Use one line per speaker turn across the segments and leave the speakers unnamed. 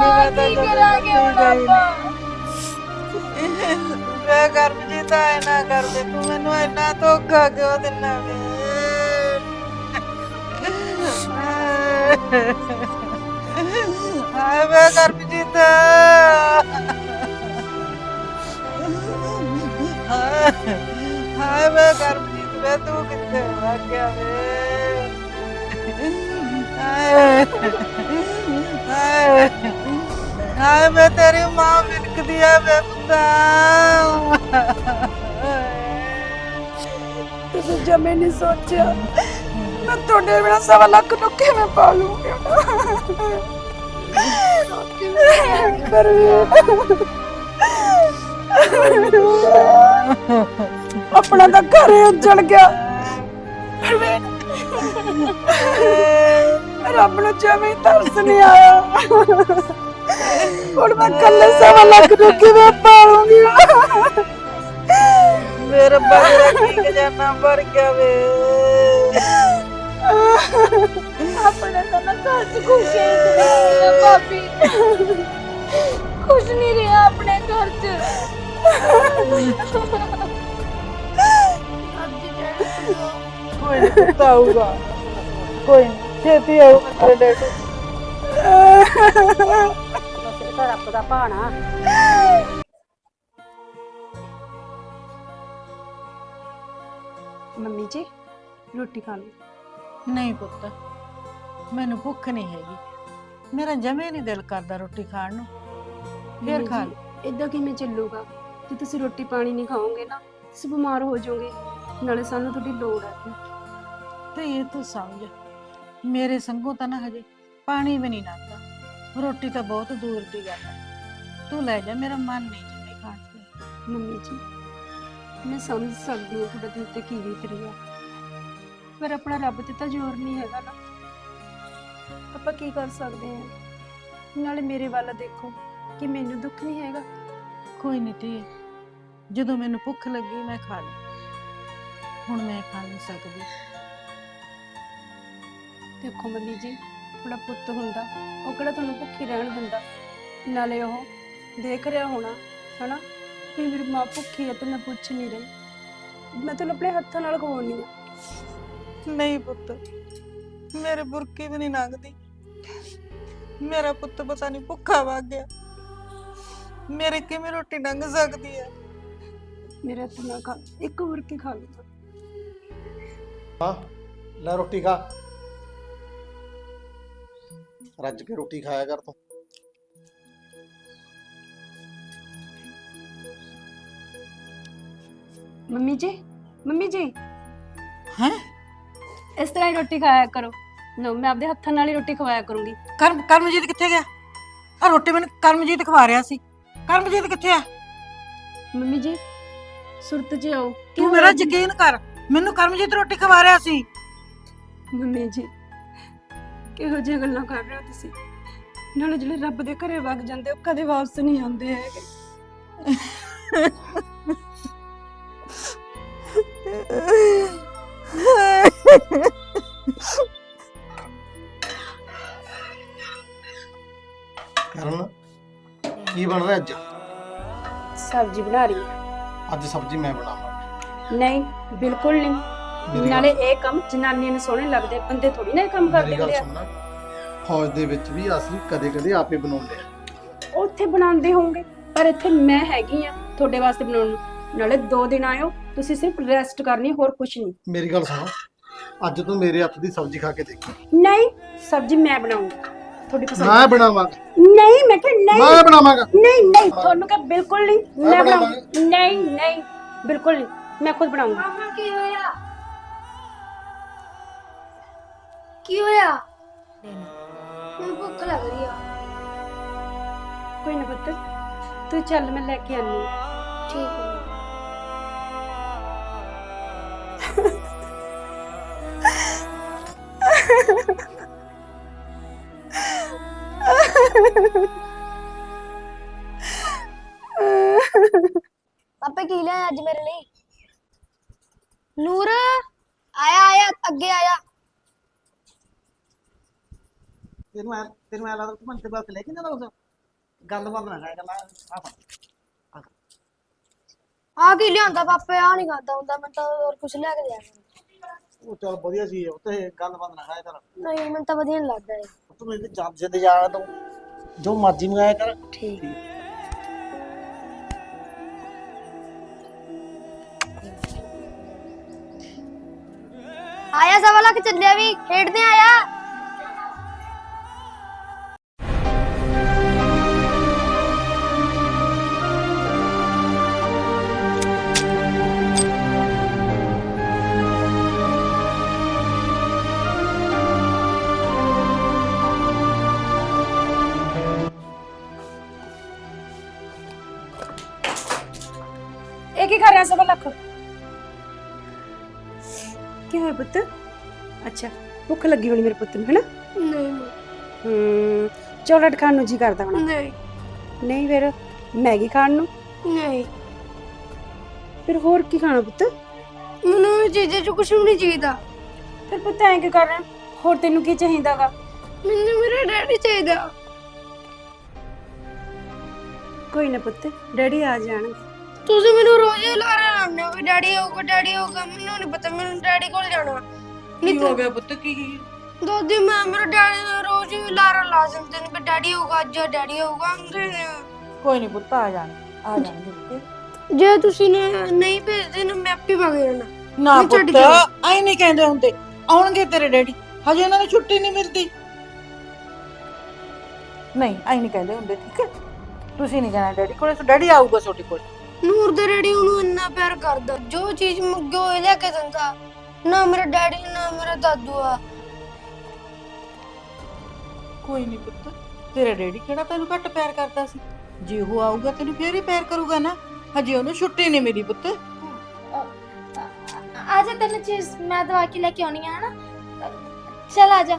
ਆਏ ਮੈਂ
ਕੀ ਕਰਾਂਗੇ ਹੁਣ ਆਪਾਂ
ਮੈਂ ਕਰਮਜੀਤ ਆਏ ਨਾ ਕਰਦੇ, ਤੂੰ ਮੈਨੂੰ ਇੰਨਾ ਧੋਖਾ ਕਿਉਂ ਦਿੰਨਾ ਹਾਏ ਮੈਂ ਕਰਮਜੀਤ ਹਾਏ ਹਾਏ ਮੈਂ ਕਰਮਜੀਤ ਵੇ, ਤੂੰ ਕਿੱਥੇ ਆ ਗਿਆ ਵੇ? ਹਾਏ ਹਾਏ। ਹਾਏ ਮੈਂ ਤੇਰੀ ਮਾਂ ਵਿਲਕਦੀ ਆ ਵੇ ਪੁੱਤਾ
ਤੁਸੀਂ ਜਮੇ ਨਹੀਂ ਸੋਚਿਆ। ਮੈਂ ਤੁਹਾਡੇ ਬਿਨਾ ਸਵਾ ਲੱਖ ਨੂੰ ਕਿਵੇਂ ਪਾਲੂੰਗੀ? ਆਪਣਾ ਤਾਂ ਘਰ ਹੀ ਉੱਜੜ ਗਿਆ। ਰੱਬ ਨੂੰ ਜਮੇ ਤਰਸ ਨਹੀਂ ਆਇਆ। ਹੁਣ ਮੈਂ ਕੱਲੇ ਸਵਾ ਲੱਖ ਨੂੰ ਕਿਵੇਂ ਪਾਲੂੰਗੀ?
ਮੇਰੇ ਬਗਰਾ ਕੀ ਖਜ਼ਾਨਾ ਭਰ ਗਿਆ ਵੇ?
ਆਪਣੇ ਤਾਂ ਨਾ ਘਰ ਚ ਖੁਸ਼ੀ ਹੀ ਨਹੀਂ ਹੈ ਭਾਬੀ। ਖੁਸ਼ ਨਹੀਂ ਰਿਹਾ ਆਪਣੇ ਘਰ ਚ।
ਕੋਈ ਨਹੀਂ ਪੁੱਤ ਆਊਗਾ। ਕੋਈ ਨੀ, ਛੇਤੀ ਆਊਗਾ
ਬਸ ਤਾਂ ਰੱਬ ਦਾ ਭਾਣਾ। ਮੰਮੀ ਜੀ ਰੋਟੀ ਖਾ ਲਓ।
ਨਹੀਂ ਪੁੱਤ ਮੈਨੂੰ ਭੁੱਖ ਨਹੀਂ ਹੈਗੀ। ਮੇਰਾ ਜਮੇ ਨਹੀਂ ਦਿਲ ਕਰਦਾ ਰੋਟੀ ਖਾਣ ਨੂੰ। ਫੇਰ ਖਾ ਲਈ
ਇਦਾਂ ਕਿਵੇਂ ਚੱਲੂਗਾ? ਜੇ ਤੁਸੀਂ ਰੋਟੀ ਪਾਣੀ ਨਹੀਂ ਖਾਓਗੇ ਨਾ ਤੁਸੀਂ ਬਿਮਾਰ ਹੋ ਜਾਓਗੇ। ਨਾਲੇ ਸਾਨੂੰ ਤੁਹਾਡੀ ਲੋੜ ਹੈ।
ਤੇ ਇਹ ਤੂੰ ਸਮਝ। ਮੇਰੇ ਸੰਗੋਂ ਤਾਂ ਨਾ ਹਜੇ ਪਾਣੀ ਵੀ ਨਹੀਂ ਲੱਗਦਾ ਰੋਟੀ ਤਾਂ ਬਹੁਤ ਦੂਰ ਦੀ ਗੱਲ ਹੈ। ਤੂੰ ਲੈ ਜਾ ਮੇਰਾ ਮਨ ਨਹੀਂ ਜਿੰਨੇ ਖਾਣ ਤੇ
ਮੰਮੀ ਜੀ ਮੈਂ ਸਮਝ ਸਕਦੀ ਹਾਂ ਤੁਹਾਡੇ ਦਿਲ ਤੇ ਕੀ ਬੀਤ ਰਹੀ ਪਰ ਆਪਣਾ ਰੱਬ ਤੇ ਤਾਂ ਜ਼ੋਰ ਨਹੀਂ ਹੈਗਾ ਨਾ। ਆਪਾਂ ਕੀ ਕਰ ਸਕਦੇ ਹਾਂ? ਨਾਲੇ ਮੇਰੇ ਵੱਲ ਦੇਖੋ ਕਿ ਮੈਨੂੰ ਦੁੱਖ ਨਹੀਂ ਹੈਗਾ।
ਕੋਈ ਨਹੀਂ ਧੀਏ ਜਦੋਂ ਮੈਨੂੰ ਭੁੱਖ ਲੱਗੀ ਮੈਂ ਖਾ ਲਈ ਹੁਣ ਮੈਂ ਖਾ ਨਹੀਂ ਸਕਦੀ।
ਦੇਖੋ ਮੰਮੀ ਜੀ ਥੋੜਾ ਪੁੱਤ ਹੁੰਦਾ ਉਹ ਕਿਹੜਾ ਤੁਹਾਨੂੰ ਭੁੱਖੀ ਰਹਿਣ ਦਿੰਦਾ? ਨਾਲੇ ਉਹ ਦੇਖ ਰਿਹਾ ਹੋਣਾ ਹਨਾ ਵੀ ਮੇਰੀ ਮਾਂ ਭੁੱਖੀ ਹੈ ਤੇ ਮੈਂ ਪੁੱਛ ਨਹੀਂ ਰਹੀ। ਮੈਂ ਤੁਹਾਨੂੰ ਆਪਣੇ ਹੱਥਾਂ ਨਾਲ ਖਵਾਉਣੀ ਆ
ਨਹੀਂ ਪੁੱਤ ਮੇਰੇ ਬੁਰਕੀ ਵੀ ਨਹੀਂ ਲੰਘਦੀ। ਮੇਰਾ ਪੁੱਤ ਪਤਾ ਨਹੀਂ ਭੁੱਖਾ ਵਗ ਗਿਆ। ਮੇਰੇ ਕਿਵੇਂ ਰੋਟੀ ਲੰਘ ਸਕਦੀ ਹੈ?
ਮੇਰੇ ਹੱਥ ਨਾਲ ਖਾ ਇੱਕ ਬੁਰਕੀ ਖਾ ਲਓ।
ਹਾਂ ਲੈ ਰੋਟੀ ਖਾ। ਰੱਜ ਕੇ ਰੋਟੀ ਖਾਇਆ ਕਰ ਤੂੰ।
ਮੰਮੀ ਜੀ ਮੰਮੀ ਜੀ।
ਹੈ?
ਇਸ ਤਰ੍ਹਾਂ ਹੀ ਰੋਟੀ ਖਾਇਆ ਕਰੋ। ਲਓ ਮੈਂ ਆਪਦੇ ਹੱਥਾਂ ਨਾਲ ਹੀ ਰੋਟੀ ਖਵਾਇਆ ਕਰੂੰਗੀ।
ਕਰਮ ਕਰਮਜੀਤ ਕਿੱਥੇ ਗਿਆ? ਆ ਰੋਟੀ ਮੈਨੂੰ ਕਰਮਜੀਤ ਖਵਾ ਰਿਹਾ ਸੀ। ਕਰਮਜੀਤ ਕਿੱਥੇ ਆ?
ਮੰਮੀ ਜੀ ਸੁਰਤ ਜੀ ਆਓ
ਤੂੰ ਮੇਰਾ ਯਕੀਨ ਕਰ। ਮੈਨੂੰ ਕਰਮਜੀਤ ਰੋਟੀ ਖਵਾ ਰਿਹਾ ਸੀ।
ਮੰਮੀ ਜੀ ਕਿਹੋ ਜਿਹੀਆਂ ਗੱਲਾਂ ਕਰ ਰਹੇ ਹੋ ਤੁਸੀਂ? ਨਾਲੇ ਜਿਹੜੇ ਰੱਬ ਦੇ ਘਰੇ ਵਗ ਜਾਂਦੇ ਉਹ ਕਦੇ ਵਾਪਸ ਨਹੀਂ ਆਉਂਦੇ ਹੈਗੇ।
ਕਰਨ ਕੀ ਬਣ ਰਿਹਾ ਅੱਜ?
ਸਬਜ਼ੀ ਬਣਾ ਰਹੀ ਹਾਂ।
ਅੱਜ ਸਬਜ਼ੀ ਮੈਂ ਬਣਾਵਾਂਗਾ।
ਨਹੀਂ ਬਿਲਕੁਲ ਨਹੀਂ। ਨਾਲੇ। ਇਹ ਕੰਮ ਜਨਾਨੀਆਂ ਨੂੰ ਸੋਹਣੇ ਲੱਗਦੇ ਬੰਦੇ ਥੋੜੀ ਨਾ ਇਹ ਕੰਮ ਕਰਦੇ
ਮੇਰੀ ਗੱਲ
ਹੁੰਦੇ ਆ।
ਸੁਣਨਾ। ਫੌਜ ਦੇ ਵਿੱਚ ਵੀ ਅਸੀਂ ਕਦੇ ਕਦੇ ਆਪੇ ਬਣਾਉਂਦੇ ਆ।
ਉੱਥੇ ਬਣਾਉਂਦੇ ਹੋਵੋਗੇ ਪਰ ਇੱਥੇ ਮੈਂ ਹੈਗੀ ਆ ਤੁਹਾਡੇ ਵਾਸਤੇ ਬਣਾਉਣ ਨੂੰ। ਨਾਲੇ ਦੋ ਦਿਨ ਆਇਓ ਤੁਸੀਂ ਸਿਰਫ ਰੈਸਟ ਕਰਨੀ ਹੋਰ ਕੁਝ ਨਹੀਂ।
ਮੇਰੀ ਗੱਲ ਸੁਣੋ ਅੱਜ ਤੂੰ ਮੇਰੇ ਹੱਥ ਦੀ ਸਬਜ਼ੀ ਖਾ ਕੇ ਦੇਖੀ।
ਨਹੀਂ ਸਬਜ਼ੀ ਮੈਂ ਬਣਾਉਂਗੀ। ਤੁਹਾਡੀ ਪਸੰਦ
ਮੈਂ ਬਣਾਵਾਂਗਾ।
ਨਹੀਂ ਮੈਂ ਕਿਹਾ ਨਹੀਂ।
ਮੈਂ ਬਣਾਵਾਂਗਾ।
ਨਹੀਂ ਨਹੀਂ ਤੁਹਾਨੂੰ ਕਹ ਬਿਲਕੁਲ ਨਹੀਂ।
ਮੈਂ
ਮੈਂ। ਬਣਾਉਂਗੀ। ਨਹੀਂ ਨਹੀਂ ਬਿਲਕੁਲ ਨਹੀਂ। ਮੈਂ ਖੁਦ ਬਣਾਉਂਗੀ।
ਮਾਮਾ ਕੀ ਹੋਇਆ? ਕੀ ਹੋਇਆ? ਮੈਨੂੰ ਭੁੱਖ ਲੱਗ ਰਹੀ ਆ।
ਕੋਈ ਨਾ ਪੁੱਤ ਤੂੰ ਚੱਲ ਮੈਂ ਲੈ ਕੇ ਆਨੀ ਆਂ।
ਠੀਕ ਹੈ ਪਾਪਾ ਕੀ ਲਿਆ ਅੱਜ ਮੇਰੇ ਲਈ? ਨੂਰ ਆਇਆ ਆਇਆ ਅੱਗੇ ਆਇਆ।
ਤੈਨੂੰ ਐ ਤੈਨੂੰ ਐ ਲੱਗਦਾ ਤੂੰ ਮੈਨੂੰ ਤੇ ਬਾਤ ਲੈ ਕੇ ਜਾਂਦਾ ਉਸ ਗੱਲ ਬੰਦ ਨਾ ਕਰ ਗੱਲ ਆ ਫੜ
ਆ ਕੀ ਲਿਆਂਦਾ ਪਾਪੇ ਆ ਨਹੀਂ ਖਾਦਾ ਹੁੰਦਾ ਮੈਂ ਤਾਂ ਹੋਰ ਕੁਝ ਲੈ ਕੇ ਦਿਆ
ਉਹ ਚੱਲ ਵਧੀਆ ਸੀ ਉਹ ਤੇ ਗੱਲ ਬੰਦ ਨਾ ਖਾਇਆ ਕਰ
ਨਹੀਂ ਮੈਨੂੰ ਤਾਂ ਵਧੀਆ ਨਹੀਂ ਲੱਗਦਾ ਇਹ।
ਤੂੰ ਮੇਰੇ ਜਦ ਜਿੱਦ ਜਾਣਾ ਤੂੰ ਜੋ ਮਰਜ਼ੀ ਮੰਗਾਇਆ ਕਰ।
ਠੀਕ। ਆਇਆ ਸਵਾ ਲੱਖ ਚੱਲਿਆ ਵੀ ਖੇਡਦੇ ਆਇਆ।
ਇਹ ਕੀ ਕਰ ਰਿਹਾ ਸਵਾ ਲੱਖ? ਕੀ ਹੋਇਆ ਪੁੱਤ? ਅੱਛਾ ਭੁੱਖ ਲੱਗੀ ਹੋਣੀ ਮੇਰੇ ਪੁੱਤ ਨੂੰ ਹੈਨਾ?
ਨਹੀਂ
ਹੂੰ ਚੌਲਟ ਖਾਣ ਨੂੰ ਜੀ ਕਰਦਾ ਹੋਣਾ।
ਨਹੀਂ।
ਨਹੀਂ ਫਿਰ ਮੈਗੀ ਖਾਣ ਨੂੰ?
ਨਹੀਂ।
ਫਿਰ ਹੋਰ ਕੀ ਖਾਣਾ ਪੁੱਤ?
ਮੈਨੂੰ ਇਹ ਚੀਜ਼ਾਂ ਚ ਕੁਝ ਵੀ ਨਹੀਂ ਚਾਹੀਦਾ।
ਫਿਰ ਪੁੱਤ ਐਂ ਕਿ ਕਰ ਰਿਹਾ? ਹੋਰ ਤੈਨੂੰ ਕੀ ਚਾਹੀਦਾਗਾ?
ਮੈਨੂੰ ਮੇਰਾ ਡੈਡੀ ਚਾਹੀਦਾ।
ਕੋਈ ਨਾ ਪੁੱਤ ਡੈਡੀ ਆ ਜਾਣਗੇ।
ਤੁਸੀਂ ਮੈਨੂੰ ਰੋਜ਼ ਹੀ ਲਾਰੇ ਲਾਉਂਦੇ ਹੋ। ਵੀ ਡੈਡੀ ਆਊਗਾ ਡੈਡੀ ਆਊਗਾ ਮੈਨੂੰ ਨਹੀਂ ਪਤਾ ਮੈਨੂੰ ਡੈਡੀ ਕੋਲ ਜਾਣਾ।
ਕੀ ਹੋ ਗਿਆ ਪੁੱਤ ਕੀ
ਦਾਦੀ ਮੈਂ ਮੇਰੇ ਡੈਡੀ ਨੂੰ ਰੋਜ਼ ਹੀ ਲਾਰਾ ਲਾ ਦਿੰਦੇ ਨੇ ਵੀ ਡੈਡੀ ਆਊਗਾ ਅੱਜ ਡੈਡੀ ਆਊਗਾ ਆਉਂਦੇ ਨੇ।
ਕੋਈ ਨਹੀਂ ਪੁੱਤ ਆ ਜਾਣ ਆ ਜਾਣਗੇ ਪੁੱਤ
ਜੇ ਤੁਸੀਂ ਨੇ ਨਹੀਂ ਭੇਜਦੇ ਨਾ ਮੈਂ ਆਪੇ ਵਗ ਜਾਣਾ।
ਨਾ
ਮੈਂ ਛੱਡ
ਪੁੱਤ
ਜਾਣਾ।
ਆਈ ਨਹੀਂ ਕਹਿੰਦੇ ਹੁੰਦੇ ਆਉਣਗੇ ਤੇਰੇ ਡੈਡੀ ਹਜੇ ਇਹਨਾਂ ਨੂੰ ਛੁੱਟੀ ਨਹੀਂ ਮਿਲਦੀ। ਨਹੀਂ ਆਈ ਨਹੀਂ ਕਹਿੰਦੇ ਹੁੰਦੇ ਠੀਕ ਹੈ? ਤੁਸੀਂ ਨਹੀਂ ਜਾਣਾ ਡੈਡੀ ਕੋਲ ਡੈਡੀ ਆਊਗਾ ਤੁਹਾਡੇ ਕੋਲ।
ਨੂਰ ਦੇ ਡੈਡੀ ਉਹਨੂੰ ਇੰਨਾ ਪਿਆਰ ਕਰਦਾ ਜੋ ਚੀਜ਼ ਮੰਗੋ ਉਹ ਲੈ ਕੇ ਦਿੰਦਾ। ਨਾ ਮੇਰਾ ਡੈਡੀ ਨਾ ਮੇਰਾ ਦਾਦੂ ਆ।
ਕੋਈ ਨਹੀਂ ਪੁੱਤ ਤੇਰਾ ਡੈਡੀ ਕਿਹੜਾ ਤੈਨੂੰ ਘੱਟ ਪਿਆਰ ਕਰਦਾ ਸੀ? ਜੇ ਉਹ ਆਊਗਾ ਤੈਨੂੰ ਫੇਰ ਹੀ ਪਿਆਰ ਕਰੂਗਾ ਨਾ। ਹਜੇ ਉਹਨੂੰ ਛੁੱਟੀ ਨਹੀਂ ਮਿਲੀ ਪੁੱਤ।
ਆਜਾ ਤੈਨੂੰ ਚੀਜ਼ ਮੈਂ ਦਵਾ ਕੇ ਲੈ ਕੇ ਆਉਣੀ ਆ ਹਨਾ? ਚਲ ਆਜਾ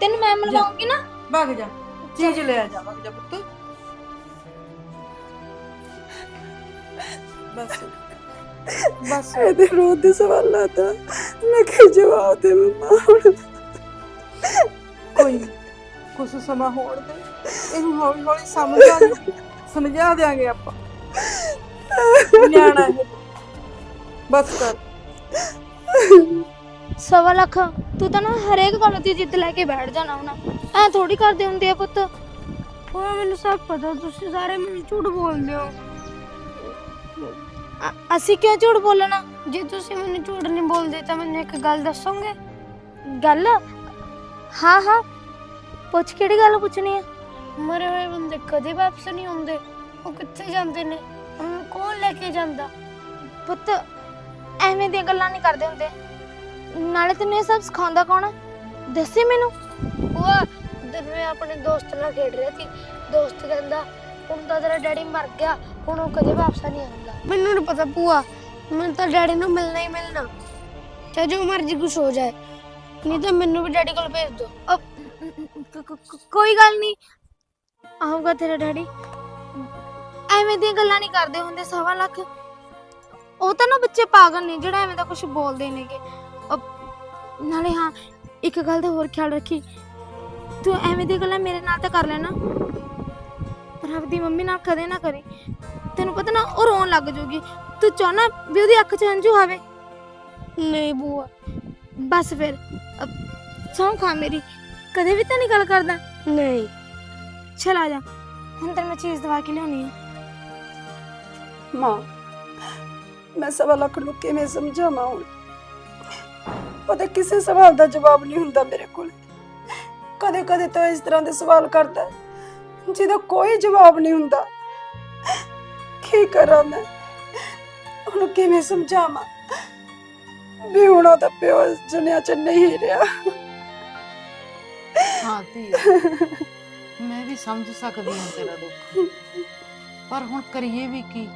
ਤੈਨੂੰ ਮੈਂ ਮਿਲਵਾਉਂਗੀ ਨਾ?
ਭੱਗ ਜਾ। ਚੀਜ਼ ਲੈ ਆ ਜਾ ਭੱਗ ਜਾ ਪੁੱਤ। ਬਸ। ਬਸ।
ਇਹਦੇ ਰੋਜ਼ ਦੇ ਸਵਾਲਾਂ ਦਾ ਮੈਂ ਕੀ ਜਵਾਬ ਦੇ ਮੰਮਾ ਹੁਣ।
ਕੋਈ ਕੁਛ ਸਮਾਂ ਹੋਣ ਦੇ। ਇਹਨੂੰ ਹੌਲੀ ਹੌਲੀ ਸਮਝ ਸਮਝਾ ਦਿਆਂਗੇ ਆਪਾਂ। ਨਿਆਣਾ ਹੈ ਬਸ ਕਰ।
ਸਵਾ ਲੱਖ ਤੂੰ ਤਾਂ ਨਾ ਹਰੇਕ ਗੱਲ ਦੀ ਜਿੱਦ ਲੈ ਕੇ ਬੈਠ ਜਾਣਾ ਹੁਣ। ਐ ਥੋੜੀ ਕਰਦੇ ਹੁੰਦੇ ਆ ਪੁੱਤ।
ਉਹ ਮੈਨੂੰ ਸਭ ਪਤਾ ਤੁਸੀਂ ਸਾਰੇ ਮੈਨੂੰ ਝੂਠ ਬੋਲਦੇ ਹੋ।
ਅ- ਅਸੀਂ ਕਿਉਂ ਝੂਠ ਬੋਲਣਾ?
ਜੇ ਤੁਸੀਂ ਮੈਨੂੰ ਝੂਠ ਨਹੀਂ ਬੋਲਦੇ ਤਾਂ ਮੈਨੂੰ ਇੱਕ ਗੱਲ ਦੱਸੋਗੇ?
ਗੱਲ? ਹਾਂ ਹਾਂ। ਪੁੱਛ ਕਿਹੜੀ ਗੱਲ ਪੁੱਛਣੀ ਆ?
ਮਰੇ ਹੋਏ ਬੰਦੇ ਕਦੇ ਵਾਪਸ ਨਹੀਂ ਆਉਂਦੇ। ਉਹ ਕਿੱਥੇ ਜਾਂਦੇ ਨੇ? ਉਹਨਾਂ ਕੌਣ ਲੈ ਕੇ ਜਾਂਦਾ?
ਪੁੱਤ ਐਵੇਂ ਦੀਆਂ ਗੱਲਾਂ ਨਹੀਂ ਕਰਦੇ ਹੁੰਦੇ। ਨਾਲੇ ਤੈਨੂੰ ਇਹ ਸਭ ਸਿਖਾਉਂਦਾ ਕੌਣ ਆ? ਦੱਸੀ ਮੈਨੂੰ।
ਉਹ ਦਿਨ ਮੈਂ ਆਪਣੇ ਦੋਸਤ ਨਾਲ ਖੇਡ ਰਿਹਾ ਸੀ। ਦੋਸਤ ਕਹਿੰਦਾ ਹੁਣ ਤਾਂ ਤੇਰਾ ਡੈਡੀ ਮਰ ਗਿਆ। ਹੁਣ ਉਹ ਕਦੇ ਵਾਪਸ ਨਹੀਂ ਆਉਂਦਾ। ਮੈਨੂੰ ਨਹੀਂ ਪਤਾ ਭੂਆ। ਮੈਨੂੰ ਤਾਂ ਡੈਡੀ ਨੂੰ ਮਿਲਣਾ ਹੀ ਮਿਲਣਾ। ਚਾਹੇ ਜੋ ਮਰਜ਼ੀ ਕੁਛ ਹੋ ਜਾਏ। ਨਹੀਂ ਤਾਂ ਮੈਨੂੰ ਵੀ ਡੈਡੀ ਕੋਲ ਭੇਜ ਦਿਓ।
ਕੋਈ ਗੱਲ ਨਹੀਂ। ਆਊਗਾ ਤੇਰਾ ਡੈਡੀ। ਐਵੇਂ ਦੀਆਂ ਗੱਲਾਂ ਨਹੀਂ ਕਰਦੇ ਹੁੰਦੇ ਸਵਾ ਲੱਖ। ਉਹ ਤਾਂ ਨਾ ਬੱਚੇ ਪਾਗਲ ਨੇ, ਜਿਹੜਾ ਐਵੇਂ ਦਾ ਕੁਝ ਬੋਲਦੇ ਨੇਗੇ। ਨਾਲੇ ਹਾਂ, ਇੱਕ ਗੱਲ ਦਾ ਹੋਰ ਖਿਆਲ ਰੱਖੀ। ਤੂੰ ਐਵੇਂ ਦੀਆਂ ਗੱਲਾਂ ਮੇਰੇ ਨਾਲ ਤਾਂ ਕਰ ਲੈਣਾ। ਪਰ ਆਪਦੀ ਮੰਮੀ ਨਾਲ ਕਦੇ ਨਾ ਕਰੀ। ਤੈਨੂੰ ਪਤਾ ਨਾ ਉਹ ਰੋਣ ਲੱਗ ਜਾਊਗੀ ਤੂੰ ਚਾਹਨਾ ਵੀ ਉਹਦੀ ਅੱਖ 'ਚ ਹੰਝੂ ਆਵੇ
ਨਹੀਂ ਭੂਆ
ਬਸ ਫਿਰ ਸਹੁੰ ਖਾ ਮੇਰੀ। ਕਦੇ ਵੀ ਤਾਂ ਨਹੀਂ ਗੱਲ ਕਰਦਾ?
ਨਹੀਂ।
ਚਲ ਆ ਜਾ। ਹੁਣ ਤੈਨੂੰ ਮੈਂ ਚੀਜ਼ ਦਵਾ ਕੇ ਲਿਆਉਣੀ ਆ।
ਮਾਂ ਮੈਂ ਸਵਾ ਲੱਖ ਨੂੰ ਕਿਵੇਂ ਸਮਝਾਵਾਂ ਹੁਣ? ਉਹਦੇ ਕਿਸੇ ਸਵਾਲ ਦਾ ਜਵਾਬ ਨਹੀਂ ਹੁੰਦਾ ਮੇਰੇ ਕੋਲ। ਕਦੇ ਕਦੇ ਤਾਂ ਇਸ ਤਰ੍ਹਾਂ ਦੇ ਸਵਾਲ ਕਰਦਾ ਹੈ, ਜਿਹਦਾ ਕੋਈ ਜਵਾਬ ਨਹੀਂ ਹੁੰਦਾ। ਕੀ ਕਰਾਂ ਮੈਂ? ਉਹਨੂੰ ਕਿਵੇਂ ਸਮਝਾਵਾਂ? ਵੀ ਹੁਣ ਉਹਦਾ ਪਿਓ ਇਸ ਦੁਨੀਆ 'ਚ ਨਹੀਂ ਰਿਹਾ।
ਹਾਂ ਧੀ, ਮੈਂ ਵੀ ਸਮਝ ਸਕਦੀ ਹਾਂ ਤੇਰਾ ਦੁੱਖ। ਪਰ ਹੁਣ ਕਰੀਏ ਵੀ ਕੀ?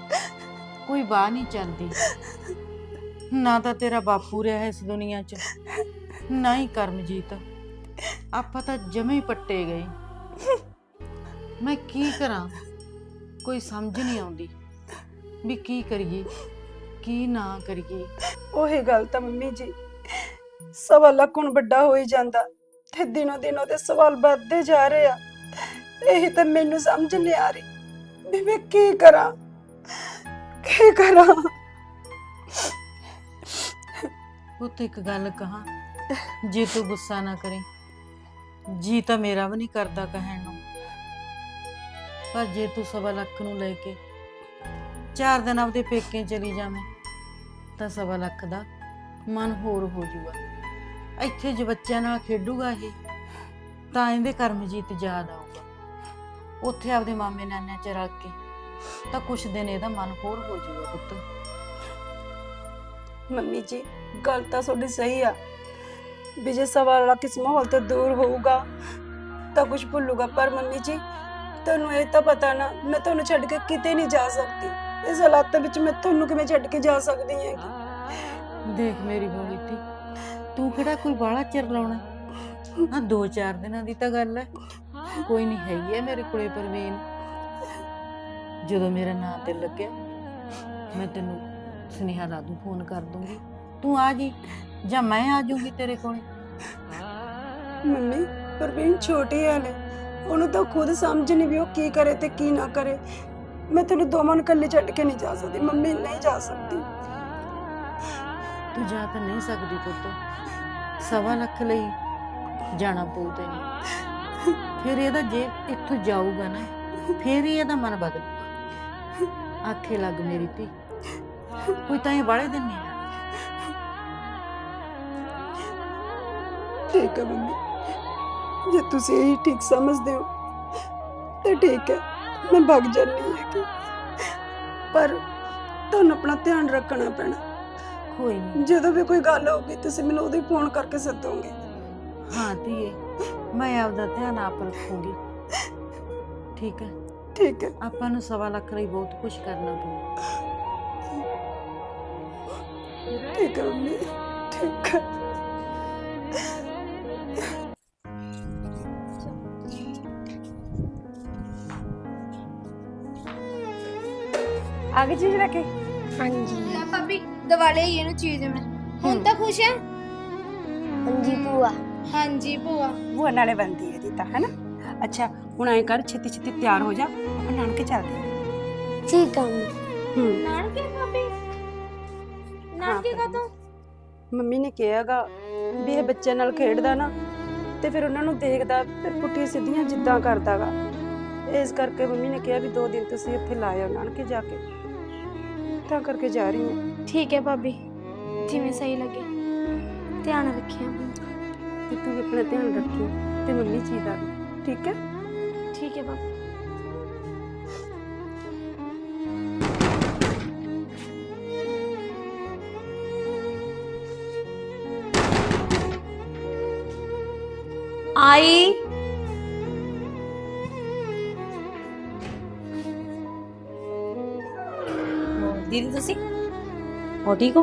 ਕੋਈ ਬਾਹ ਨਹੀਂ ਚੱਲਦੀ। ਨਾ ਤਾਂ ਤੇਰਾ ਬਾਪੂ ਰਿਹਾ ਇਸ ਦੁਨੀਆ 'ਚ, ਨਾ ਹੀ ਕਰਮਜੀਤ। ਆਪਾਂ ਤਾਂ ਜਮੇ ਹੀ ਪੱਟੇ ਗਏ। ਮੈਂ ਕੀ ਕਰਾਂ? ਕੋਈ ਸਮਝ ਨਹੀਂ ਆਉਂਦੀ। ਵੀ ਕੀ ਕਰੀਏ ਕੀ ਨਾ ਕਰੀਏ।
ਉਹੀ ਗੱਲ ਤਾਂ ਮੰਮੀ ਜੀ। ਸਵਾ ਲੱਖ ਹੁਣ ਵੱਡਾ ਹੋ ਹੀ ਜਾਂਦਾ ਤੇ ਦਿਨੋ ਦਿਨ ਉਹਦੇ ਸਵਾਲ ਵੱਧਦੇ ਜਾ ਰਹੇ ਆ। ਇਹ ਤਾਂ ਮੈਨੂੰ ਸਮਝ ਨਹੀਂ ਆ ਰਹੀ ਵੀ ਮੈਂ ਕੀ ਕਰਾਂ ਕੀ ਕਰਾਂ।
ਪੁੱਤ ਇੱਕ ਗੱਲ ਕਹਾਂ ਜੇ ਤੂੰ ਗੁੱਸਾ ਨਾ ਕਰੇ ਜੀ ਤਾਂ ਮੇਰਾ ਵੀ ਨਹੀਂ ਕਰਦਾ ਕਹਿਣ ਨੂੰ। ਪਰ ਜੇ ਤੂੰ ਸਵਾ ਲੱਖ ਨੂੰ ਲੈ ਕੇ ਚਾਰ ਦਿਨ ਆਪਦੇ ਪੇਕੇ ਚਲੀ ਜਾਵੇਂ, ਤਾਂ ਸਵਾ ਲੱਖ ਦਾ ਮਨ ਹੋਰ ਹੋ ਜਾਊਗਾ ਇੱਥੇ ਜੇ ਬੱਚਿਆਂ ਨਾਲ ਖੇਡੂਗਾ ਇਹ, ਤਾਂ ਇਹਦੇ ਕਰਮਜੀਤ ਯਾਦ ਆਊਗਾ। ਉੱਥੇ ਆਪਦੇ ਮਾਮੇ ਨਾਨਿਆਂ ਚ ਰਲ ਕੇ, ਤਾਂ ਕੁਛ ਦਿਨ ਇਹਦਾ ਮਨ ਹੋਰ ਹੋ ਜਾਊਗਾ ਪੁੱਤ।
ਮੰਮੀ ਜੀ, ਗੱਲ ਤਾਂ ਤੁਹਾਡੀ ਸਹੀ ਆ। ਵੀ ਜੇ ਸਵਾਲ ਕਿਸ ਮਾਹੌਲ ਤੋਂ ਦੂਰ ਹੋਊਗਾ, ਤਾਂ ਕੁਝ ਭੁੱਲੂਗਾ। ਪਰ ਮੰਮੀ ਜੀ, ਤੁਹਾਨੂੰ ਇਹ ਤਾਂ ਪਤਾ ਨਾ, ਮੈਂ ਤੁਹਾਨੂੰ ਛੱਡ ਕੇ ਕਿਤੇ ਨਹੀਂ ਜਾ ਸਕਦੀ। ਇਸ ਹਾਲਾਤਾਂ ਵਿੱਚ ਮੈਂ ਤੁਹਾਨੂੰ ਕਿਵੇਂ ਛੱਡ ਕੇ ਜਾ ਸਕਦੀ ਹਾਂ
ਦੇਖ ਮੇਰੀ ਬੋਲੀ ਤੀ ਤੂੰ ਕਿਹੜਾ ਕੋਈ ਬਾਹਲਾ ਚਿਰ ਲਾਉਣਾ? ਹਾਂ ਦੋ ਚਾਰ ਦਿਨਾਂ ਦੀ ਤਾਂ ਗੱਲ ਹੈ। ਕੋਈ ਨਹੀਂ ਹੈਗੀ ਹੈ ਮੇਰੇ ਕੋਲੇ ਪਰਵੀਨ। ਜਦੋਂ ਮੇਰਾ ਨਾਂ ਤੇ ਲੱਗਿਆ ਮੈਂ ਤੈਨੂੰ ਸੁਨੇਹਾ ਲਾ ਦੂੰ ਫੋਨ ਕਰ ਦੂੰਗੀ। ਤੂੰ ਆ ਜੀ ਜਾਂ ਮੈਂ ਆ ਜਾਊਂਗੀ ਤੇਰੇ ਕੋਲੇ?
ਮੰਮੀ ਪ੍ਰਵੀਨ ਛੋਟੀ ਹੈ ਨੇ। ਉਹਨੂੰ ਤਾਂ ਖੁਦ ਸਮਝ ਨਹੀਂ ਵੀ ਉਹ ਕੀ ਕਰੇ ਤੇ ਕੀ ਨਾ ਕਰੇ। ਮੈਂ ਤੁਹਾਨੂੰ ਦੋਵਾਂ ਨੂੰ ਇਕੱਲੇ ਛੱਡ ਕੇ ਨਹੀਂ ਜਾ ਸਕਦੀ ਮੰਮੀ ਨਹੀਂ ਜਾ ਸਕਦੀ।
ਤੂੰ ਜਾ ਤਾਂ ਨਹੀਂ ਸਕਦੀ ਪੁੱਤ। ਸਵਾ ਲੱਖ ਲਈ ਜਾਣਾ ਪਊ ਤੈਨੂੰ। ਫਿਰ ਇਹਦਾ ਜੇ ਇੱਥੋਂ ਜਾਊਗਾ ਨਾ ਫਿਰ ਹੀ ਇਹਦਾ ਮਨ ਬਦਲੂਗਾ। ਆਖੇ ਲੱਗ ਮੇਰੀ ਧੀ। ਕੋਈ ਤਾਂ ਇਹ ਬਾਲੇ ਦਿਨ ਨਹੀਂ
ਠੀਕ ਹੈ ਮੰਮੀ। ਜੇ ਤੁਸੀਂ ਇਹੀ ਠੀਕ ਸਮਝਦੇ ਹੋ ਤਾਂ ਠੀਕ ਹੈ। ਮੈਂ ਭੱਗ ਜਾਣੀ ਹੈ ਕਿ ਪਰ ਤੁਹਾਨੂੰ ਆਪਣਾ ਧਿਆਨ ਰੱਖਣਾ ਪੈਣਾ।
ਕੋਈ ਨਹੀਂ
ਜਦੋਂ ਵੀ ਕੋਈ ਗੱਲ ਹੋਊਗੀ ਤੁਸੀਂ ਮੈਨੂੰ ਉਹਦੇ ਫੋਨ ਕਰਕੇ ਸੱਦੋਗੇ।
ਹਾਂ ਧੀਏ ਮੈਂ ਆਪਦਾ ਧਿਆਨ ਆਪ ਰੱਖੂੰਗੀ। ਠੀਕ ਹੈ?
ਠੀਕ ਹੈ।
ਆਪਾਂ ਨੂੰ ਸਵਾ ਲੱਖ ਲਈ ਬਹੁਤ ਕੁਝ ਕਰਨਾ ਪਊ।
ਠੀਕ ਹੈ ਮੰਮੀ ਠੀਕ ਹੈ। ਆਗੇ ਚੀਜ਼ ਰੱਖੇ?
ਹਾਂਜੀ।
ਲੈ ਭਾਬੀ ਦਵਾ ਲਈ ਇਹਨੂੰ ਚੀਜ਼ ਮੈਂ ਹੁਣ ਤਾਂ ਖੁਸ਼ ਹੈ
ਹਾਂਜੀ ਭੂਆ।
ਹਾਂਜੀ ਭੂਆ।
ਉਹ ਨਾਲੇ ਬੰਦੀ ਹੈ ਜੀ ਤਾਂ ਹੈਨਾ ਅੱਛਾ ਹੁਣ ਐਂ ਕਰ ਛੇਤੀ ਛੇਤੀ ਤਿਆਰ ਹੋ ਜਾ ਆਪਾਂ ਨਾਨਕੇ ਚੱਲਦੇ ਹਾਂ।
ਠੀਕ ਆ। ਮੰਮੀ।
ਹੂੰ।
ਨਾਨਕੇ ਭਾਬੀ? ਨਾਨਕੇ ਕਾ ਤੋਂ
ਮੰਮੀ ਨੇ ਕਿਹਾਗਾ ਵੀ ਇਹ ਬੱਚਿਆਂ ਨਾਲ ਖੇਡਦਾ ਨਾ ਤੇ ਫਿਰ ਉਹਨਾਂ ਨੂੰ ਦੇਖਦਾ ਫਿਰ ਪੁੱਠੀ ਸਿੱਧੀਆਂ ਜਿੱਦਾਂ ਕਰਦਾਗਾ। ਇਸ ਕਰਕੇ ਮੰਮੀ ਨੇ ਕਿਹਾ ਵੀ ਦੋ ਦਿਨ ਤੁਸੀਂ ਇੱਥੇ ਲਾਇਓ ਨਾਨਕੇ ਜਾ ਕੇ। ਤਾਂ ਕਰਕੇ ਜਾ ਰਹੀ ਹਾਂ।
ਠੀਕ ਹੈ ਭਾਬੀ ਜਿਵੇਂ ਸਹੀ ਲੱਗੇ। ਧਿਆਨ ਰੱਖਿਆ
ਤੇ ਤੂੰ ਵੀ ਆਪਣਾ ਧਿਆਨ ਰੱਖੀ ਤੇ ਮੰਮੀ ਜੀ ਦਾ ਵੀ, ਠੀਕ ਹੈ?
ਠੀਕ ਹੈ ਭਾਬੀ।
ਆਈ। ਤੁਸੀਂ? ਹੋ ਠੀਕ ਹੋ?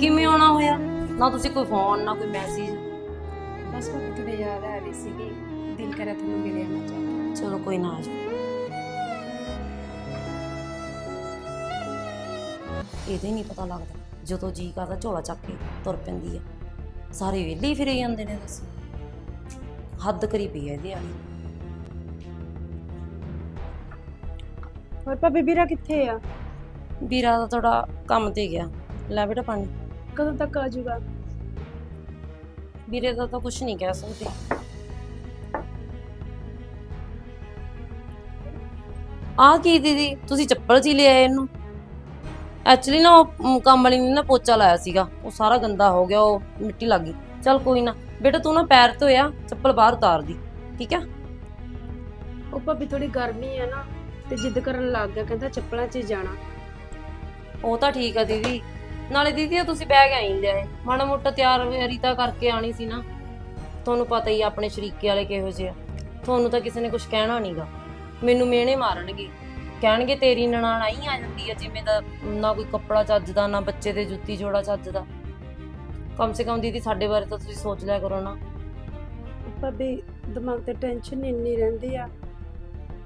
ਕਿਵੇਂ ਆਉਣਾ ਹੋਇਆ? ਨਾ ਤੁਸੀਂ ਕੋਈ ਫੋਨ ਨਾ ਕੋਈ ਮੈਸੇਜ
ਬਸ ਮੈਂ ਤੁਹਾਡੇ ਯਾਦ ਆ ਰਹੀ ਸੀਗੀ। ਦਿਲ ਕਰਿਆ ਤੁਹਾਨੂੰ ਮਿਲਿਆ ਨਾ ਚਾਹ
ਚਲੋ ਕੋਈ ਨਾ ਆ ਜਾਓ। ਇਹਦੇ ਨਹੀਂ ਪਤਾ ਲੱਗਦਾ ਜਦੋਂ ਜੀ ਕਰਦਾ ਝੋਲਾ ਚੱਕ ਕੇ ਤੁਰ ਪੈਂਦੀ ਆ। ਸਾਰੇ ਵਿਹਲੇ ਫਿਰੇ ਜਾਂਦੇ ਨੇ ਦੱਸ ਹੱਦ ਕਰੀ ਪਈ ਆ ਇਹਦੇ ਵਾਲੀ।
ਹੋਰ ਭਾਬੀ ਵੀਰਾ ਕਿੱਥੇ ਆ?
ਵੀਰਾ ਦਾ ਥੋੜਾ ਕੰਮ ਤੇ ਗਿਆ। ਲੈ ਬੇਟਾ ਪਾਣੀ।
ਕਦੋਂ ਤੱਕ ਆ ਜਾਊਗਾ
ਵੀਰੇ ਦਾ ਤਾਂ ਕੁਝ ਨਹੀਂ ਕਹਿ ਸਕਦੇ। ਆ ਕੀ ਦੀਦੀ ਤੁਸੀਂ ਚੱਪਲ ਚ ਹੀ ਲਿਆ ਇਹਨੂੰ? ਐਕਚੁਅਲੀ ਨਾ ਉਹ ਮ, ਕੰਮ ਵਾਲੀ ਨੇ ਨਾ ਪੋਚਾ ਲਾਇਆ ਸੀਗਾ। ਉਹ ਸਾਰਾ ਗੰਦਾ ਹੋ ਗਿਆ ਉਹ ਮਿੱਟੀ ਲੱਗ ਗਈ। ਚੱਲ ਕੋਈ ਨਾ ਬੇਟਾ ਤੂੰ ਨਾ ਪੈਰ ਧੋਇਆ ਚੱਪਲ ਬਾਹਰ ਉਤਾਰ ਦੀ ਠੀਕ ਆ?
ਉਹ ਭਾਬੀ ਥੋੜੀ ਗਰਮੀ ਆ ਨਾ ਤੇ ਜਿੱਦ ਕਰਨ ਲੱਗ ਗਿਆ ਕਹਿੰਦਾ ਚੱਪਲਾਂ 'ਚ ਹੀ ਜਾਣਾ।
ਉਹ ਤਾਂ ਠੀਕ ਆ ਦੀਦੀ। ਨਾਲੇ ਦੀਦੀ ਇਹ ਤੁਸੀਂ ਬੈਗ ਆਈ ਲਿਆਏ ਮਾੜਾ ਮੋਟਾ ਤਿਆਰ ਵਿਆਰੀ ਤਾਂ ਕਰਕੇ ਆਣੀ ਸੀ ਨਾ। ਤੁਹਾਨੂੰ ਪਤਾ ਹੀ ਆ ਆਪਣੇ ਸ਼ਰੀਕੇ ਵਾਲੇ ਕਿਹੋ ਜਿਹੇ ਆ। ਤੁਹਾਨੂੰ ਤਾਂ ਕਿਸੇ ਨੇ ਕੁਝ ਕਹਿਣਾ ਨਹੀਂਗਾ ਮੈਨੂੰ ਮਿਹਣੇ ਮਾਰਨਗੇ। ਕਹਿਣਗੇ ਤੇਰੀ ਨਨਾਣ ਆਈ ਆ ਜਾਂਦੀ ਆ ਜਿਵੇਂ ਦਾ ਨਾ ਕੋਈ ਕੱਪੜਾ ਚੱਜਦਾ ਨਾ ਬੱਚੇ ਦੇ ਜੁੱਤੀ ਜੋੜਾ ਚੱਜਦਾ। ਕਮ ਸੇ ਕਮ ਦੀਦੀ ਸਾਡੇ ਬਾਰੇ ਤਾਂ ਤੁਸੀਂ ਸੋਚ ਲਿਆ ਕਰੋ ਨਾ।
ਭਾਬੀ ਦਿਮਾਗ ਤੇ ਟੈਨਸ਼ਨ ਇੰਨੀ ਰਹਿੰਦੀ ਆ।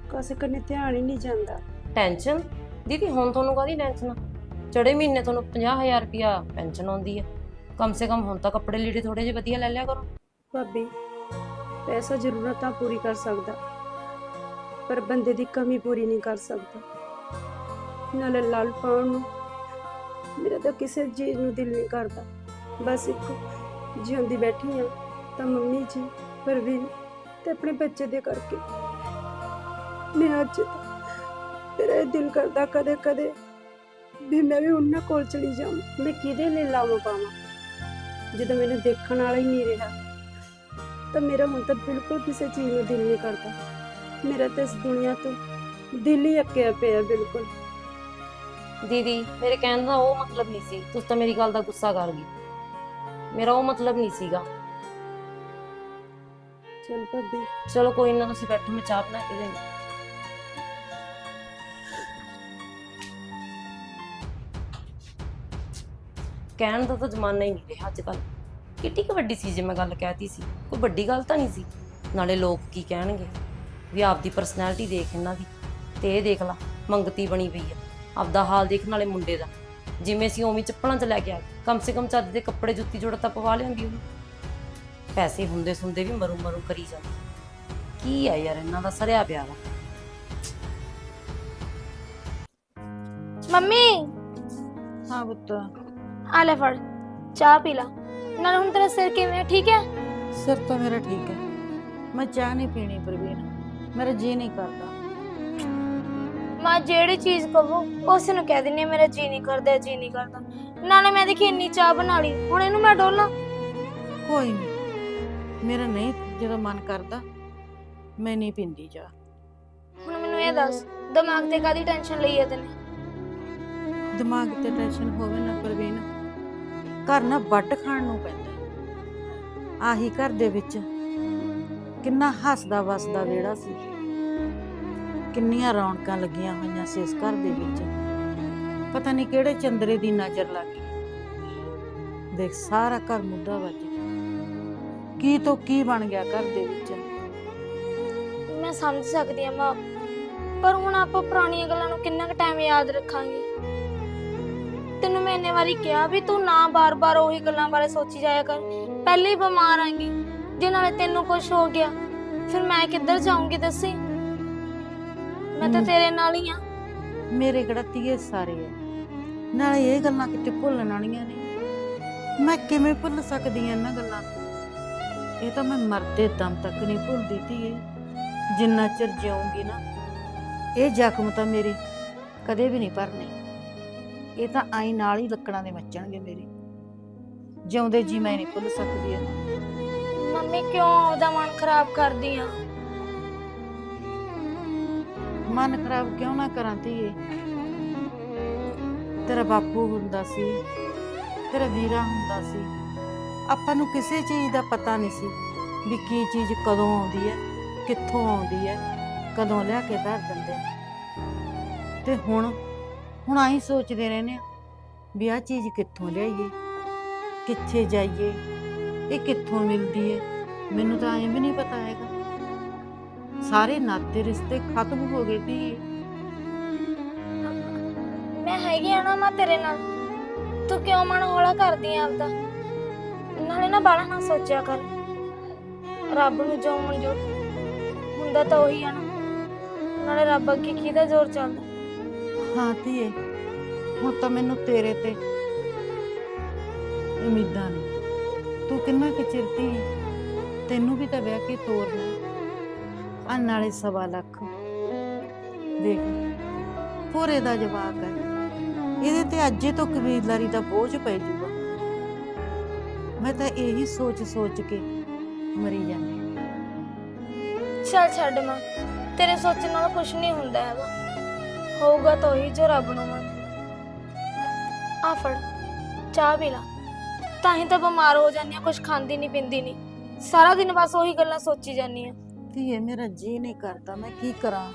ਕਾਸੇ ਕੰਨੇ ਧਿਆਨ ਹੀ ਨਹੀਂ ਜਾਂਦਾ।
ਟੈਨਸ਼ਨ ਦੀਦੀ ਹੁਣ ਤੁਹਾਨੂੰ ਕਾਹਦੀ ਟੈਨਸ਼ਨ ਆ? ਚੜੇ ਮਹੀਨੇ ਤੁਹਾਨੂੰ 50000 ਰੁਪਿਆ ਪੈਨਸ਼ਨ ਆਉਂਦੀ ਆ। ਕਮ ਸੇ ਕਮ ਹੁਣ ਤਾਂ ਕੱਪੜੇ ਲੀੜੇ ਥੋੜੇ ਜਿਹੇ ਵਧੀਆ ਲੈ ਲਿਆ ਕਰੋ।
ਭਾਬੀ, ਪੈਸਾ ਜ਼ਰੂਰਤਾਂ ਪੂਰੀ ਕਰ ਸਕਦਾ, ਪਰ ਬੰਦੇ ਦੀ ਕਮੀ ਪੂਰੀ ਨਹੀਂ ਕਰ ਸਕਦਾ। ਨਾਲੇ ਲੜ ਪਾਉਣ ਨੂੰ ਮੇਰਾ ਤਾਂ ਕਿਸੇ ਚੀਜ਼ ਨੂੰ ਦਿਲ ਨਹੀਂ ਕਰਦਾ। ਬਸ ਇੱਕ ਜਿਉਂਦੀ ਬੈਠੀ ਆ, ਤਾਂ ਮੰਮੀ ਜੀ, ਪਰਵੀਨ ਤੇ ਆਪਣੇ ਬੱਚੇ ਦੇ ਕਰਕੇ। ਮੈਂ ਅੱਜ ਮੇਰਾ ਦਿਲ ਕਰਦਾ ਕਦੇ ਕਦੇ ਵੀ ਮੈਂ ਵੀ ਉਹਨਾਂ ਕੋਲ ਚਲੀ ਜਾਵਾਂ। ਮੈਂ ਕਿਹਦੇ ਲਈ ਲਾਵਾਂ ਪਾਵਾਂ ਜਦੋਂ ਮੈਨੂੰ ਦੇਖਣ ਵਾਲਾ ਹੀ ਨਹੀਂ ਰਿਹਾ ਤਾਂ ਮੇਰਾ ਹੁਣ ਤਾਂ ਬਿਲਕੁਲ ਕਿਸੇ ਚੀਜ਼ ਨੂੰ ਦਿਲ ਨਹੀਂ ਕਰਦਾ। ਮੇਰਾ ਤਾਂ ਇਸ ਦੁਨੀਆ ਤੋਂ ਦਿਲ ਹੀ ਅੱਕਿਆ ਪਿਆ ਬਿਲਕੁਲ।
ਦੀਦੀ ਮੇਰੇ ਕਹਿਣ ਦਾ ਉਹ ਮਤਲਬ ਨਹੀਂ ਸੀ। ਤੁਸੀਂ ਤਾਂ ਮੇਰੀ ਗੱਲ ਦਾ ਗੁੱਸਾ ਕਰ ਗਈ ਮੇਰਾ ਉਹ ਮਤਲਬ ਨਹੀਂ ਸੀਗਾ।
ਚਲ ਭਾਬੀ।
ਚਲੋ ਕੋਈ ਨਾ ਤੁਸੀਂ ਬੈਠੋ ਮੈਂ ਚਾਹ ਬਣਾ ਕੇ ਲਿਆਉਂਦੀ ਕਹਿਣ ਦਾ ਤਾਂ ਜ਼ਮਾਨਾ ਹੀ ਨਹੀਂ ਰਿਹਾ ਅੱਜ ਕੱਲ ਕਿੱਡੀ ਕੁ ਵੱਡੀ ਸੀ ਜੇ ਮੈਂ ਗੱਲ ਕਹਿਤੀ ਸੀ। ਕੋਈ ਵੱਡੀ ਗੱਲ ਤਾਂ ਨਹੀਂ ਸੀ। ਨਾਲੇ ਲੋਕ ਕੀ ਕਹਿਣਗੇ? ਵੀ ਆਪਦੀ ਪਰਸਨੈਲਿਟੀ ਦੇਖ ਇਹਨਾਂ ਦੀ। ਤੇ ਇਹ ਦੇਖ ਲਾ ਮੰਗਤੀ ਬਣੀ ਪਈ ਆ। ਆਪਦਾ ਹਾਲ ਦੇਖ ਨਾਲੇ ਮੁੰਡੇ ਦਾ। ਜਿਵੇਂ ਸੀ ਉਵੇਂ ਚੱਪਲਾਂ 'ਚ ਲੈ ਕੇ ਆ ਗਏ। ਕਮ ਸੇ ਕਮ ਚੱਜ ਦੇ ਕੱਪੜੇ ਜੁੱਤੀ ਜੋੜਾ ਤਾਂ ਪਵਾ ਲਿਆਂਦੀ ਉਹਨੂੰ ਪੈਸੇ ਹੁੰਦੇ ਸੁੰਦੇ ਵੀ ਮਰੂ ਮਰੂ ਕਰੀ ਜਾਂਦੀ। ਕੀ ਆ ਯਾਰ ਇਹਨਾਂ ਦਾ ਸਰਿਆ ਪਿਆ ਵਾ।
ਮੰਮੀ!
ਹਾਂ ਪੁੱਤ।
ਆ ਲੈ ਫੜ ਚਾਹ ਪੀ ਲਾ। ਨਾਲ ਹੁਣ ਤੇਰਾ ਸਿਰ ਕਿਵੇਂ ਠੀਕ ਹੈ?
ਸਿਰ ਤਾਂ ਮੇਰਾ ਠੀਕ ਹੈ। ਮੈਂ ਚਾਹ ਨਹੀਂ ਪੀਣੀ ਪ੍ਰਵੀਨ। ਮੇਰਾ ਜੀ ਨਹੀਂ ਕਰਦਾ।
ਮਾਂ ਜਿਹੜੀ ਚੀਜ਼ ਕਹੋ ਉਸ ਨੂੰ ਕਹਿ ਦਿੰਨੀ ਮੇਰਾ ਜੀ ਨਹੀਂ ਕਰਦਾ ਜੀ ਨਹੀਂ ਕਰਦਾ। ਨਾਲੇ ਮੈਂ ਦੇਖੀ ਇੰਨੀ ਚਾਹ ਬਣਾ ਲਈ ਹੁਣ ਇਹਨੂੰ ਮੈਂ ਡੋਲਾਂ?
ਕੋਈ ਨਹੀਂ। ਮੇਰਾ ਨਹੀਂ ਜਦੋਂ ਮਨ ਕਰਦਾ ਮੈਂ ਨਹੀਂ ਪੀਂਦੀ ਚਾਹ।
ਹੁਣ ਮੈਨੂੰ ਇਹ ਦੱਸ ਦਿਮਾਗ ਤੇ ਕਾਦੀ ਟੈਨਸ਼ਨ ਲਈ ਹੈ ਤੈਨੇ?
ਦਿਮਾਗ ਤੇ ਟੈਨਸ਼ਨ ਹੋਵੇ ਨਾ ਪ੍ਰਵੀਨ ਘਰ ਨਾ ਵੱਟ ਖਾਣ ਨੂੰ ਪੈਂਦਾ। ਹੈ। ਆਹੀ ਘਰ ਦੇ ਵਿੱਚ ਕਿੰਨਾ ਹੱਸਦਾ ਵਸਦਾ ਵਿਹੜਾ ਸੀ। ਕਿੰਨੀਆਂ ਰੌਣਕਾਂ ਲੱਗੀਆਂ ਹੋਈਆਂ ਸੀ ਇਸ ਘਰ ਦੇ ਵਿੱਚ। ਪਤਾ ਨਹੀਂ ਕਿਹੜੇ ਚੰਦਰੇ ਦੀ ਨਜ਼ਰ ਲੱਗ ਗਈ। ਦੇਖ ਸਾਰਾ ਘਰ ਮੁੱਢਾ ਵੱਜ ਗਿਆ। ਕੀ ਤੋਂ ਕੀ ਬਣ ਗਿਆ ਘਰ ਦੇ ਵਿੱਚ?
ਮੈਂ ਸਮਝ ਸਕਦੀ ਹਾਂ ਮਾਂ, ਪਰ ਹੁਣ ਆਪਾਂ ਪੁਰਾਣੀਆਂ ਗੱਲਾਂ ਨੂੰ ਕਿੰਨਾ ਕੁ ਟਾਈਮ ਯਾਦ ਰੱਖਾਂਗੇ। ਮੈਂ ਇੰਨੇ ਵਾਰੀ ਕਿਹਾ ਵੀ ਤੂੰ ਨਾ ਬਾਰ-ਬਾਰ ਉਹੀ ਗੱਲਾਂ ਬਾਰੇ ਸੋਚੀ ਜਾਇਆ ਕਰ। ਪਹਿਲੇ ਹੀ ਬਿਮਾਰ ਆਂਗੀ ਜੇ ਨਾਲੇ ਤੈਨੂੰ ਕੁਝ ਹੋ ਗਿਆ, ਫਿਰ ਮੈਂ ਕਿੱਧਰ ਜਾਊਂਗੀ ਦੱਸੀ? ਮੈਂ ਤਾਂ ਤੇਰੇ ਨਾਲ ਹੀ ਆ।
ਮੇਰੇ ਕਿਹੜਾ ਧੀਏ ਸਾਰੇ ਆ। ਨਾਲੇ ਇਹ ਗੱਲਾਂ ਕਿਤੇ ਭੁੱਲਣ ਵਾਲੀਆਂ ਨੇ। ਮੈਂ ਕਿਵੇਂ ਭੁੱਲ ਸਕਦੀ ਆ ਇਹਨਾਂ ਗੱਲਾਂ ਨੂੰ? ਇਹ ਤਾਂ ਮੈਂ ਮਰਦੇ ਦਮ ਤੱਕ ਨਹੀਂ ਭੁੱਲਦੀ ਧੀਏ। ਜਿੰਨਾ ਚਿਰ ਜਿਉਂਗੀ ਨਾ, ਇਹ ਜ਼ਖਮ ਤਾਂ ਮੇਰੇ ਕਦੇ ਵੀ ਨਹੀਂ ਭਰਨੇ। ਇਹ ਤਾਂ ਆਈ ਨਾਲ ਹੀ ਲੱਕੜਾਂ ਦੇ ਮੱਚਣਗੇ ਮੇਰੇ। ਜਿਉਂਦੇ ਜੀ ਮੈਂ ਨਹੀਂ ਭੁੱਲ ਸਕਦੀ ਇਹਨੂੰ।
ਮੰਮੀ ਕਿਉਂ ਉਹਦਾ ਮਨ ਖਰਾਬ ਕਰਦੀ ਆ?
ਮਨ ਖਰਾਬ ਕਿਉਂ ਨਾ ਕਰਾਂ ਧੀਏ? ਤੇਰਾ ਬਾਪੂ ਹੁੰਦਾ ਸੀ ਤੇਰਾ ਵੀਰਾ ਹੁੰਦਾ ਸੀ। ਆਪਾਂ ਨੂੰ ਕਿਸੇ ਚੀਜ਼ ਦਾ ਪਤਾ ਨਹੀਂ ਸੀ ਵੀ ਕੀ ਚੀਜ਼ ਕਦੋਂ ਆਉਂਦੀ ਹੈ ਕਿੱਥੋਂ ਆਉਂਦੀ ਹੈ ਕਦੋਂ ਲਿਆ ਕੇ ਧਰ ਦਿੰਦੇ ਨੇ। ਤੇ ਹੁਣ ਹੁਣ ਆਹੀ ਸੋਚਦੇ ਰਹਿੰਦੇ ਆ ਵੀ ਆਹ ਚੀਜ਼ ਕਿੱਥੋਂ ਲਿਆਈਏ, ਕਿੱਥੇ ਜਾਈਏ, ਇਹ ਕਿੱਥੋਂ ਮਿਲਦੀ ਹੈ ਮੈਨੂੰ ਤਾਂ ਐਂ ਵੀ ਨਹੀਂ ਪਤਾ ਹੈਗਾ। ਸਾਰੇ ਨਾਤੇ ਰਿਸ਼ਤੇ ਖਤਮ ਹੋ ਗਏ ਧੀਏ
ਮੈਂ ਹੈਗੀ ਆ ਨਾ ਮੈਂ ਤੇਰੇ ਨਾਲ। ਤੂੰ ਕਿਉਂ ਮਨ ਹੌਲਾ ਕਰਦੀ ਆ ਆਪਦਾ? ਨਾਲੇ ਨਾ ਬਾਲਾ ਨਾ ਸੋਚਿਆ ਕਰ। ਰੱਬ ਨੂੰ ਜੋ ਮਨਜ਼ੂਰ ਹੁੰਦਾ ਤਾਂ ਉਹੀ ਆ ਨਾ। ਨਾਲੇ ਰੱਬ ਅੱਗੇ ਕਿਹਦਾ ਜ਼ੋਰ ਚੱਲਦਾ?
ਹਾਂ ਧੀਏ, ਹੁਣ ਤਾਂ ਮੈਨੂੰ ਤੇਰੇ ਤੇ ਉਮੀਦਾਂ ਨੇ। ਤੂੰ ਕਿੰਨਾ ਕੁ ਚਿਰ ਧੀ ਤੈਨੂੰ ਵੀ ਤਾਂ ਵਿਆਹ ਕੇ ਤੋਰਨਾ ਆ ਨਾਲੇ ਸਵਾ ਲੱਖ। ਦੇਖ ਪੂਰੇ ਦਾ ਜਵਾਬ ਹੈ ਇਹਦੇ ਤੇ ਅੱਜੇ ਤੋਂ ਕਬੀਲਦਾਰੀ ਦਾ ਬੋਝ ਪੈ ਜੂਗਾ। ਮੈਂ ਤਾਂ ਇਹੀ ਸੋਚ ਸੋਚ ਕੇ ਮਰੀ ਜਾਂਦੀ ਹਾਂ।
ਚੱਲ ਛੱਡ ਮਾਂ, ਤੇਰੇ ਸੋਚਣ ਨਾਲ ਕੁਝ ਨਹੀਂ ਹੁੰਦਾ ਹੈਗਾ। ਹੋਊਗਾ ਤਾਂ ਉਹੀ ਜੋ ਰੱਬ ਨੂੰ ਮਨਜ਼ੂਰ ਆ ਫੜ ਚਾਹ ਪੀ ਲਾ। ਤਾਂ ਹੀ ਤਾਂ ਬਿਮਾਰ ਹੋ ਜਾਂਦੀ ਆ ਕੁਝ ਖਾਂਦੀ ਨਹੀਂ ਪਿੰਦੀ ਨਹੀਂ ਸਾਰਾ ਦਿਨ ਬਸ ਉਹੀ ਗੱਲਾਂ ਸੋਚੀ ਜਾਂਦੀ ਆ।
ਧੀਏ ਮੇਰਾ ਜੀ ਨਹੀਂ ਕਰਦਾ ਮੈਂ ਕੀ ਕਰਾਂ?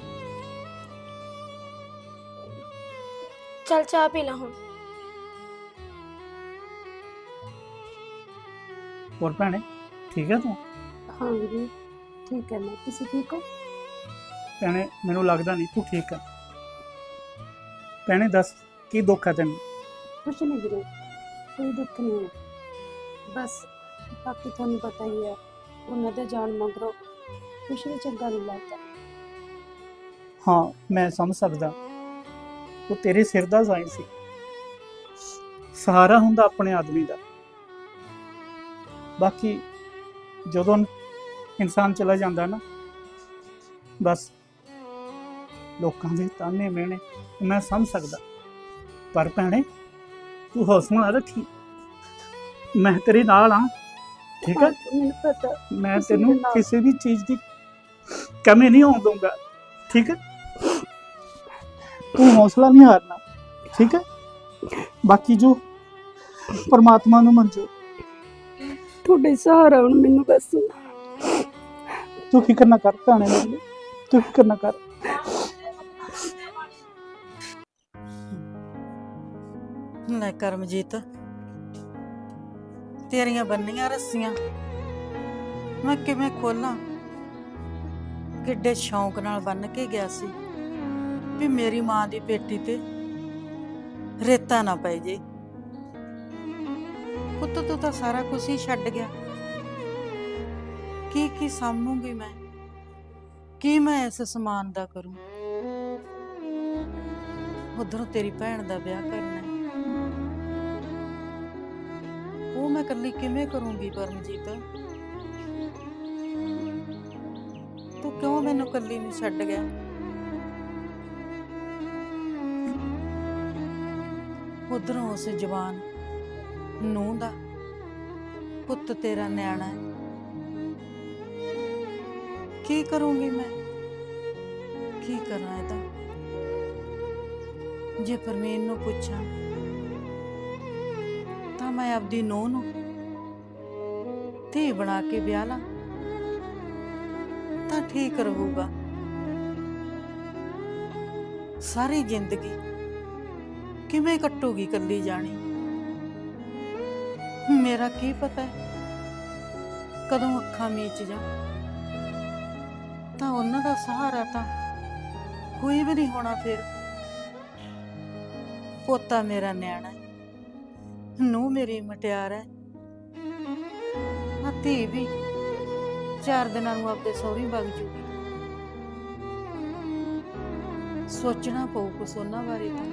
ਚੱਲ ਚਾਹ ਪੀ ਲਾ ਹੁਣ।
ਹੋਰ ਭੈਣੇ ਠੀਕ ਹੈ ਤੂੰ?
ਹਾਂ ਵੀਰੇ ਠੀਕ ਹੈ। ਮੈਂ ਤੁਸੀਂ ਠੀਕ ਹੋ?
ਭੈਣੇ ਮੈਨੂੰ ਲੱਗਦਾ ਨਹੀਂ ਤੂੰ ਠੀਕ ਹੈ ਭੈਣੇ ਦੱਸ ਕੀ ਦੁੱਖ ਹੈ ਤੈਨੂੰ?
ਕੁਛ ਨਹੀਂ ਵੀਰੇ ਕੋਈ ਦੁੱਖ ਨਹੀਂ ਹੈ। ਬਸ ਬਾਕੀ ਤੁਹਾਨੂੰ ਪਤਾ ਹੀ ਹੈ ਉਹਨਾਂ ਦੇ ਜਾਣ ਮਗਰੋਂ ਕੁਛ ਵੀ ਚੰਗਾ ਨਹੀਂ ਲੱਗਦਾ।
ਹਾਂ ਮੈਂ ਸਮਝ ਸਕਦਾ। ਉਹ ਤੇਰੇ ਸਿਰ ਦਾ ਸਾਈਂ ਸੀ। ਸਹਾਰਾ ਹੁੰਦਾ ਆਪਣੇ ਆਦਮੀ ਦਾ। ਬਾਕੀ ਜਦੋਂ ਇਨਸਾਨ ਚਲਾ ਜਾਂਦਾ ਨਾ ਬਸ ਲੋਕਾਂ ਦੇ ਤਾਨੇ ਮਿਹਣੇ ਮੈਂ ਸਮਝ ਸਕਦਾ। ਪਰ ਭੈਣੇ ਤੂੰ ਹੌਸਲਾ ਰੱਖੀ। ਮੈਂ ਤੇਰੇ ਨਾਲ ਆ ਠੀਕ ਹੈ
ਮੈਨੂੰ ਪਤਾ।
ਮੈਂ ਤੈਨੂੰ। ਕਿਸੇ ਵੀ ਚੀਜ਼ ਦੀ ਕਮੀ ਨਹੀਂ ਆਉਣ ਦਊਂਗਾ ਠੀਕ ਹੈ ਤੂੰ ਹੌਸਲਾ ਨਹੀਂ ਹਾਰਨਾ ਠੀਕ ਹੈ ਬਾਕੀ ਜੋ ਪਰਮਾਤਮਾ ਨੂੰ ਮਨਜ਼ੂਰ
ਤੁਹਾਡੇ ਸਹਾਰਾ ਹੁਣ ਮੈਨੂੰ ਬਸ
ਤੂੰ ਫਿਕਰ ਨਾ ਕਰ ਭੈਣੇ ਮੇਰੇ ਤੂੰ ਫਿਕਰ ਨਾ ਕਰ।
ਲੈ ਕਰਮਜੀਤ। ਤੇਰੀਆਂ ਬੰਨੀਆਂ ਰੱਸੀਆਂ। ਮੈਂ ਕਿਵੇਂ ਖੋਲਾਂ? ਕਿੱਡੇ ਸ਼ੌਂਕ ਨਾਲ ਬੰਨ ਕੇ ਗਿਆ ਸੀ ਵੀ ਮੇਰੀ ਮਾਂ ਦੀ ਪੇਟੀ ਤੇ ਰੇਤਾ ਨਾ ਪੈ ਜੇ। ਪੁੱਤ, ਤੂੰ ਤਾਂ ਸਾਰਾ ਕੁਝ ਹੀ ਛੱਡ ਗਿਆ। ਕੀ ਕੀ ਸਾਂਭੂਗੀ ਮੈਂ? ਕੀ ਮੈਂ ਇਸ ਸਮਾਨ ਦਾ ਕਰੂੰ? ਉਧਰੋਂ ਤੇਰੀ ਭੈਣ ਦਾ ਵਿਆਹ ਕਰਨਾ। ਮੈਂ ਇਕੱਲੀ ਕਿਵੇਂ ਕਰੂੰਗੀ ਪਰਮਜੀਤ? ਤੂੰ ਕਿਉਂ ਮੈਨੂੰ ਇਕੱਲੀ ਨੂੰ ਛੱਡ ਗਿਆ? ਉਧਰੋਂ ਉਸ ਜਵਾਨ ਨੂੰ ਦਾ ਪੁੱਤ ਤੇਰਾ ਨਿਆਣਾ ਹੈ। ਕੀ ਕਰੂੰਗੀ ਮੈਂ? ਕੀ ਕਰਾਂ ਇਹਦਾ? ਜੇ ਪਰਮੇਨ ਨੂੰ ਪੁੱਛਾਂ ਮੈਂ ਆਪਦੀ ਨੂੰਹ ਨੂੰ ਧੀ ਬਣਾ ਕੇ ਵਿਆਹ ਲਾਂ, ਤਾਂ ਠੀਕ ਰਹੂਗਾ। ਸਾਰੀ ਜ਼ਿੰਦਗੀ ਕਿਵੇਂ ਕੱਟੂਗੀ ਕੱਲੀ ਜਾਣੀ? ਮੇਰਾ ਕੀ ਪਤਾ ਹੈ? ਕਦੋਂ ਅੱਖਾਂ ਮੀਚ ਜਾ ਤਾਂ ਉਹਨਾਂ ਦਾ ਸਹਾਰਾ ਤਾਂ ਕੋਈ ਵੀ ਨਹੀਂ ਹੋਣਾ ਫਿਰ। ਪੋਤਾ ਮੇਰਾ ਨਿਆਣਾ ਨੂੰ ਮੇਰੀ ਮਟਿਆਰ ਹੈ। ਆ ਧੀ ਵੀ ਚਾਰ ਦਿਨਾਂ ਨੂੰ ਆਪਦੇ ਸਹੁਰੀ ਵਗ ਜੂਗੀ। ਸੋਚਣਾ ਪਊ ਕੁਛ ਉਹਨਾਂ ਬਾਰੇ ਤਾਂ।